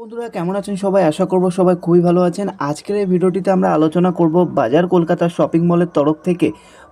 বন্ধুরা, কেমন আছেন সবাই? আশা করব সবাই খুবই ভালো আছেন। আজকের এই ভিডিওটিতে আমরা আলোচনা করব বাজার কলকাতা শপিং মলের তরফ থেকে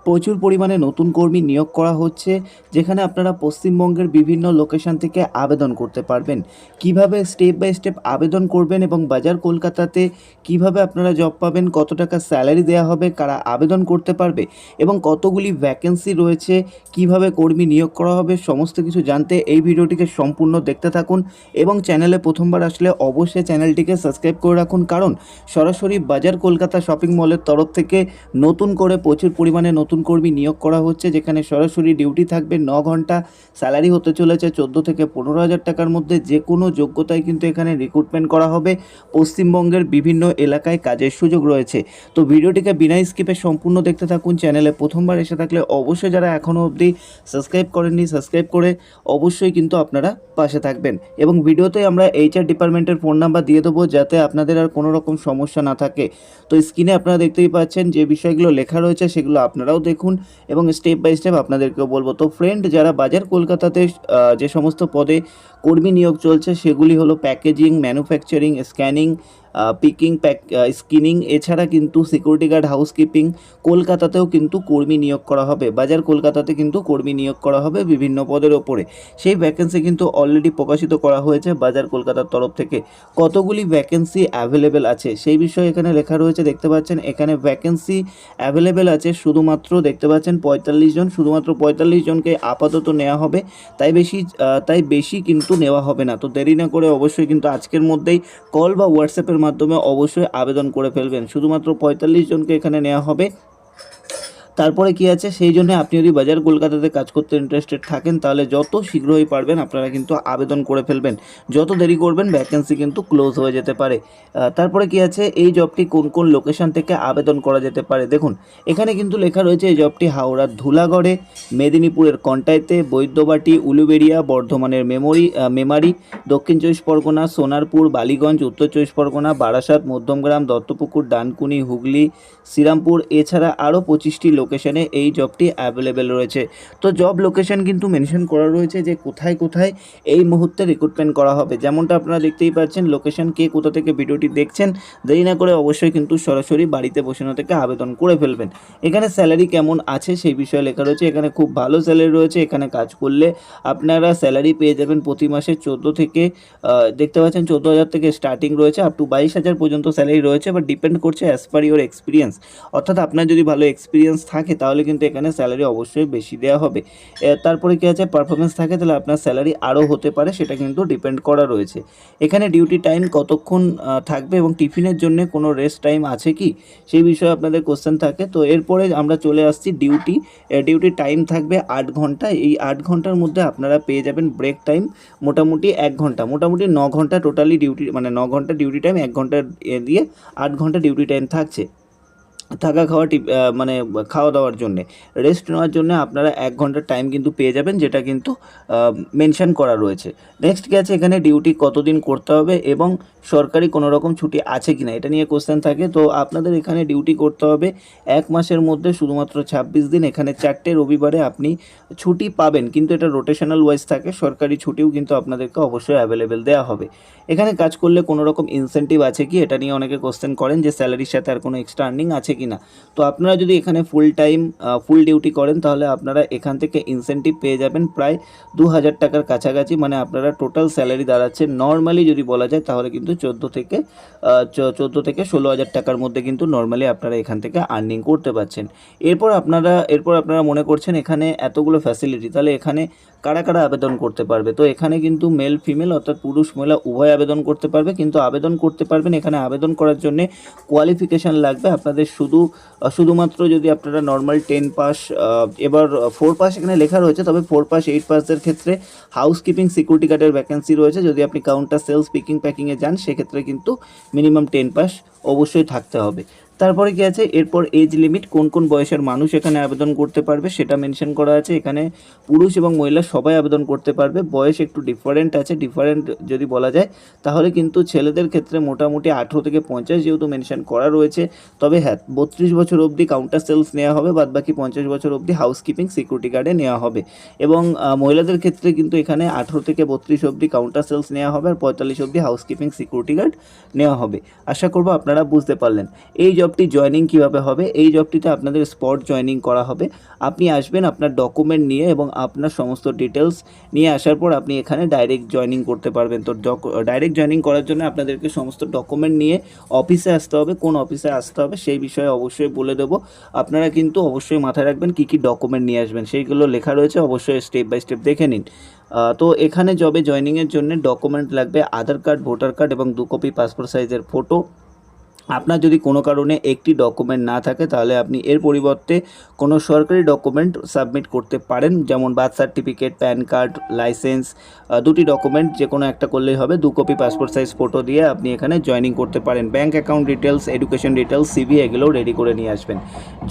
প্রচুর পরিমাণে নতুন কর্মী নিয়োগ করা হচ্ছে, যেখানে আপনারা পশ্চিমবঙ্গের বিভিন্ন লোকেশন থেকে আবেদন করতে পারবেন। কীভাবে স্টেপ বাই স্টেপ আবেদন করবেন এবং বাজার কলকাতাতে কীভাবে আপনারা জব পাবেন, কত টাকা স্যালারি দেওয়া হবে, কারা আবেদন করতে পারবে এবং কতগুলি ভ্যাকেন্সি রয়েছে, কীভাবে কর্মী নিয়োগ করা হবে, সমস্ত কিছু জানতে এই ভিডিওটিকে সম্পূর্ণ দেখতে থাকুন এবং চ্যানেলে প্রথমবার আসলে অবশ্যই চ্যানেলটিকে সাবস্ক্রাইব করে রাখুন, কারণ সরাসরি বাজার কলকাতা শপিং মলের তরফ থেকে নতুন করে প্রচুর পরিমাণে নতুন কর্মী নিয়োগ করা হচ্ছে, যেখানে সরাসরি ডিউটি থাকবে ন ঘণ্টা। স্যালারি হতে চলেছে চোদ্দ থেকে পনেরো হাজার টাকার মধ্যে। যে কোনো যোগ্যতায় কিন্তু এখানে রিক্রুটমেন্ট করা হবে। পশ্চিমবঙ্গের বিভিন্ন এলাকায় কাজের সুযোগ রয়েছে। তো ভিডিওটিকে বিনা স্কিপে সম্পূর্ণ দেখতে থাকুন। চ্যানেলে প্রথমবার এসে থাকলে অবশ্যই যারা এখনও অবধি সাবস্ক্রাইব করেননি, সাবস্ক্রাইব করে অবশ্যই কিন্তু আপনারা পাশে থাকবেন। এবং ভিডিওতে আমরা এইচআর ডিপার্টমেন্টের ফোন নাম্বার দিয়ে দেবো, যাতে আপনাদের আর কোনো রকম সমস্যা না থাকে। তো স্ক্রিনে আপনারা দেখতেই পাচ্ছেন যে বিষয়গুলো লেখা রয়েছে, সেগুলো আপনারাও দেখুন এবং স্টেপ বাই স্টেপ আপনাদেরকেও বলব। তো ফ্রেন্ড যারা বাজার কলকাতাতে যে সমস্ত পদে কর্মী নিয়োগ চলছে, সেগুলি হলো packaging manufacturing scanning picking pack skinning এছাড়া কিন্তু সিকিউরিটি গার্ড হাউসকিপিং কলকাতাতেও কিন্তু কর্মী নিয়োগ করা হবে। বাজার কলকাতাতে কিন্তু কর্মী নিয়োগ করা হবে বিভিন্ন পদের ওপরে। সেই ভ্যাকেন্সি কিন্তু অলরেডি প্রকাশিত করা হয়েছে বাজার কলকাতার তরফ থেকে। কতগুলি ভ্যাকেন্সি অ্যাভেলেবেল আছে? সেই বিষয়ে এখানে লেখা রয়েছে, দেখতে পাচ্ছেন, এখানে ভ্যাকেন্সি অ্যাভেলেবেল আছে শুধুমাত্র, দেখতে পাচ্ছেন, পঁয়তাল্লিশ জন। শুধুমাত্র পঁয়তাল্লিশ জনকে আপাতত নেওয়া হবে। তাই বেশি তাই বেশি কিন্তু নেওয়া হবে না। তো দেরি না করে অবশ্যই কিন্তু আজকের মধ্যেই কল বা হোয়াটসঅ্যাপের মাধ্যমে অবশ্যই আবেদন করে ফেলবেন। শুধুমাত্র পঁয়তাল্লিশ জনকে এখানে নেওয়া হবে। তারপরে কি আছে? সেই জন্য আপনি যদি বাজার কলকাতাতে কাজ করতে ইন্টারেস্টেড থাকেন, তাহলে যত শীঘ্রই পারবেন, আপনারা কিন্তু আবেদন করে ফেলবেন। যত দেরি করবেন ভ্যাকেন্সি কিন্তু ক্লোজ হয়ে যেতে পারে। তারপরে কি আছে? এই জবটি কোন কোন লোকেশন থেকে আবেদন করা যেতে পারে? দেখুন, এখানে কিন্তু লেখা রয়েছে এই জবটি হাওড়ার ধুলাগড়ে, মেদিনীপুরের কন্টাইতে, বৈদ্যবাটি, উলুবেড়িয়া, বর্ধমানের মেমোরি মেমারি, দক্ষিণ চব্বিশ পরগনা, সোনারপুর, বালিগঞ্জ, উত্তর চব্বিশ পরগনা, বারাসাত, মধ্যমগ্রাম, দত্তপুকুর, ডানকুনি, হুগলি, শ্রীরামপুর, এছাড়া আরও পঁচিশটি লোকেশনে এই জবটি অ্যাভেলেবেল রয়েছে। তো জব লোকেশন কিন্তু মেনশন করা রয়েছে যে কোথায় কোথায় এই মুহূর্তে রিক্রুটমেন্ট করা হবে। যেমনটা আপনারা দেখতেই পাচ্ছেন লোকেশন কে কোথা থেকে ভিডিওটি দেখছেন, দেরি না করে অবশ্যই কিন্তু সরাসরি বাড়িতে বসে না থেকে আবেদন করে ফেলবেন। এখানে স্যালারি কেমন আছে সেই বিষয়ে লেখা রয়েছে। এখানে খুব ভালো স্যালারি রয়েছে। এখানে কাজ করলে আপনারা স্যালারি পেয়ে যাবেন প্রতি মাসে চোদ্দ থেকে দেখতে পাচ্ছেন চোদ্দ হাজার থেকে স্টার্টিং রয়েছে। আপ টু বাইশ হাজার পর্যন্ত স্যালারি রয়েছে। বা ডিপেন্ড করছে অ্যাজ পার ইউর এক্সপিরিয়েন্স অর্থাৎ আপনার যদি ভালো এক্সপিরিয়েন্স থাকে তাহলে কিন্তু এখানে স্যালারি অবশ্যই বেশি দেওয়া হবে। তারপরে কি আছে? পারফরমেন্স থাকে, তাহলে আপনার স্যালারি আরও হতে পারে, সেটা কিন্তু ডিপেন্ড করা রয়েছে। এখানে ডিউটি টাইম কতক্ষণ থাকবে এবং টিফিনের জন্য কোনো রেস্ট টাইম আছে কি? সেই বিষয়ে আপনাদের কোশ্চেন থাকে। তো এরপরে আমরা চলে আসছি ডিউটি ডিউটি টাইম থাকবে আট ঘণ্টা। এই আট ঘণ্টার মধ্যে আপনারা পেয়ে যাবেন ব্রেক টাইম মোটামুটি এক ঘণ্টা। মোটামুটি ন ঘণ্টা টোটালি ডিউটি মানে ন ঘণ্টা ডিউটি টাইম এক ঘণ্টা দিয়ে আট ঘণ্টা ডিউটি টাইম থাকছে। থাকা খাওয়া মানে খাওয়া দাওয়ার জন্যে। রেস্ট নেওয়ার জন্য আপনারা এক ঘণ্টার টাইম কিন্তু পেয়ে যাবেন, যেটা কিন্তু মেনশান করা রয়েছে। নেক্সট আছে এখানে ডিউটি কতদিন করতে হবে এবং সরকারি কোনো রকম ছুটি আছে কি না এটা নিয়ে কোশ্চেন থাকে। তো আপনাদের এখানে ডিউটি করতে হবে এক মাসের মধ্যে শুধুমাত্র ছাব্বিশ দিন, এখানে চারটে রবিবারে আপনি ছুটি পাবেন। কিন্তু এটা রোটেশনাল ওয়াইজ থাকে, সরকারি ছুটিও কিন্তু আপনাদেরকে অবশ্যই অ্যাভেলেবেল দেওয়া হবে। এখানে কাজ করলে কোনো রকম ইনসেন্টিভ আছে কি? এটা নিয়ে অনেকে কোশ্চেন করেন যে স্যালারির সাথে আর কোনো এক্সট্রা আর্নিং আছে কি না তো আপনারা যদি এখানে ফুল টাইম ফুল ডিউটি করেন, তাহলে আপনারা এখান থেকে ইনসেন্টিভ পেয়ে যাবেন প্রায় দু হাজার টাকার কাছাকাছি। মানে আপনারা টোটাল স্যালারি দাঁড়াচ্ছে। নর্মালি যদি বলা যায়, তাহলে কিন্তু চোদ্দ থেকে চোদ্দ থেকে ষোলো হাজার টাকার মধ্যে কিন্তু নর্মালি আপনারা এখান থেকে আর্নিং করতে পারছেন। এরপর আপনারা এরপর আপনারা মনে করছেন এখানে এতগুলো ফ্যাসিলিটি তাহলে এখানে কারা কারা আবেদন করতে পারবে? তো এখানে কিন্তু মেল ফিমেল অর্থাৎ পুরুষ, মহিলা উভয় আবেদন করতে পারবে। কিন্তু আবেদন করতে পারবেন, এখানে আবেদন করার জন্য কোয়ালিফিকেশান লাগবে। আপনাদের শুধু শুধুমাত্র যদি আপনারা নর্মাল টেন পাস এবার ফোর পাস এখানে লেখা রয়েছে, তবে ফোর পাস এইট পাসের ক্ষেত্রে হাউসকিপিং সিকিউরিটি গার্ডের ভ্যাকেন্সি রয়েছে। যদি আপনি কাউন্টার সেলস পিকিং প্যাকিংয়ে যান, সেক্ষেত্রে কিন্তু মিনিমাম টেন পাস অবশ্যই থাকতে হবে। তারপরে কি আছে? এরপর এজ লিমিট কোন কোন বয়সের মানুষ এখানে আবেদন করতে পারবে সেটা মেনশন করা আছে। এখানে পুরুষ এবং মহিলা সবাই আবেদন করতে পারবে। বয়স একটু ডিফারেন্ট আছে। ডিফারেন্ট যদি বলা যায়, তাহলে কিন্তু ছেলেদের ক্ষেত্রে মোটামুটি আঠেরো থেকে পঞ্চাশ যেহেতু মেনশন করা রয়েছে, তবে হ্যাঁ বত্রিশ বছর অবধি কাউন্টার সেলস নেওয়া হবে বাদ বাকি পঞ্চাশ বছর অবধি হাউসকিপিং সিকিউরিটি গার্ডে নেওয়া হবে। এবং মহিলাদের ক্ষেত্রে কিন্তু এখানে আঠেরো থেকে বত্রিশ অবধি কাউন্টার সেলস নেওয়া হবে আর পঁয়তাল্লিশ অবধি হাউসকিপিং সিকিউরিটি গার্ড নেওয়া হবে। আশা করব আপনারা বুঝতে পারলেন। এই জবটি জয়নিং কীভাবে হবে? এই জবটিতে আপনাদের স্পট জয়নিং করা হবে। আপনি আসবেন আপনার ডকুমেন্ট নিয়ে এবং আপনার সমস্ত ডিটেলস নিয়ে আসার পর আপনি এখানে ডাইরেক্ট জয়নিং করতে পারবেন। তো ডাইরেক্ট জয়নিং করার জন্য আপনাদেরকে সমস্ত ডকুমেন্ট নিয়ে অফিসে আসতে হবে। কোন অফিসে আসতে হবে সেই বিষয়ে অবশ্যই বলে দেবো। আপনারা কিন্তু অবশ্যই মাথায় রাখবেন কী কী ডকুমেন্ট নিয়ে আসবেন। সেইগুলো লেখা রয়েছে, অবশ্যই স্টেপ বাই স্টেপ দেখে নিন। তো এখানে জবে জয়নিংয়ের জন্য ডকুমেন্ট লাগবে, আধার কার্ড ভোটার কার্ড এবং দু কপি পাসপোর্ট সাইজের ফটো আপনার যদি কোনো কারণে একটি ডকুমেন্ট না থাকে, তাহলে আপনি এর পরিবর্তে কোনো সরকারি ডকুমেন্ট সাবমিট করতে পারেন। যেমন birth certificate PAN card licence দুটি ডকুমেন্ট যে কোনো একটা করলেই হবে। দু কপি পাসপোর্ট সাইজ ফটো দিয়ে আপনি এখানে জয়েনিং করতে পারেন। Bank account details education details CV এগুলোও রেডি করে নিয়ে আসবেন।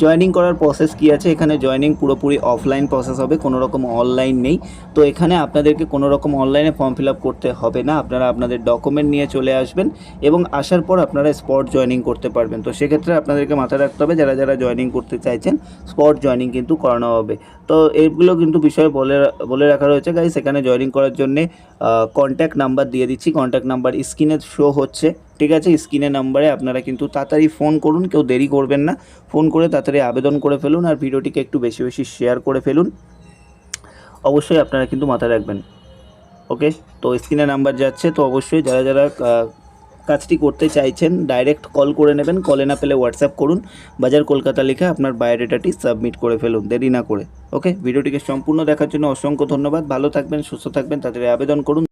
জয়েনিং করার প্রসেস কী আছে? এখানে জয়েনিং পুরোপুরি অফলাইন প্রসেস হবে, কোনো রকম অনলাইন নেই। তো এখানে আপনাদেরকে কোনো রকম অনলাইনে ফর্ম ফিল করতে হবে না। আপনারা আপনাদের ডকুমেন্ট নিয়ে চলে আসবেন এবং আসার পর আপনারা স্পট জয়েনিং করতে পারবেন। তো সেক্ষেত্রে আপনাদেরকে মাথায় রাখতে হবে, যারা যারা জয়েনিং করতে চাইছেন স্পট জয়েনিং কিন্তু করানো হবে। তো এইগুলো কিন্তু বিষয়ে বলে বলে রাখা রয়েছে গাইস সেখানে জয়েনিং করার জন্যে কন্ট্যাক্ট নাম্বার দিয়ে দিচ্ছি। কন্ট্যাক্ট নাম্বার স্ক্রিনে শো হচ্ছে, ঠিক আছে? স্ক্রিনে নাম্বারে আপনারা কিন্তু তাড়াতাড়ি ফোন করুন, কেউ দেরি করবেন না। ফোন করে তাড়াতাড়ি আবেদন করে ফেলুন আর ভিডিওটিকে একটু বেশি বেশি শেয়ার করে ফেলুন। অবশ্যই আপনারা কিন্তু মাথায় রাখবেন। ওকে তো স্ক্রিনে নাম্বার যাচ্ছে, তো অবশ্যই যারা যারা কাজটি করতে চাইছেন ডাইরেক্ট কল করে নেবেন কলে না পেলে হোয়াটসঅ্যাপ করুন। বাজার কলকাতা লিখে আপনার বায়োডেটাটি সাবমিট করে ফেলুন, দেরি না করে। ওকে ভিডিওটিকে সম্পূর্ণ দেখার জন্য অসংখ্য ধন্যবাদ। ভালো থাকবেন, সুস্থ থাকবেন তাদের আবেদন করুন।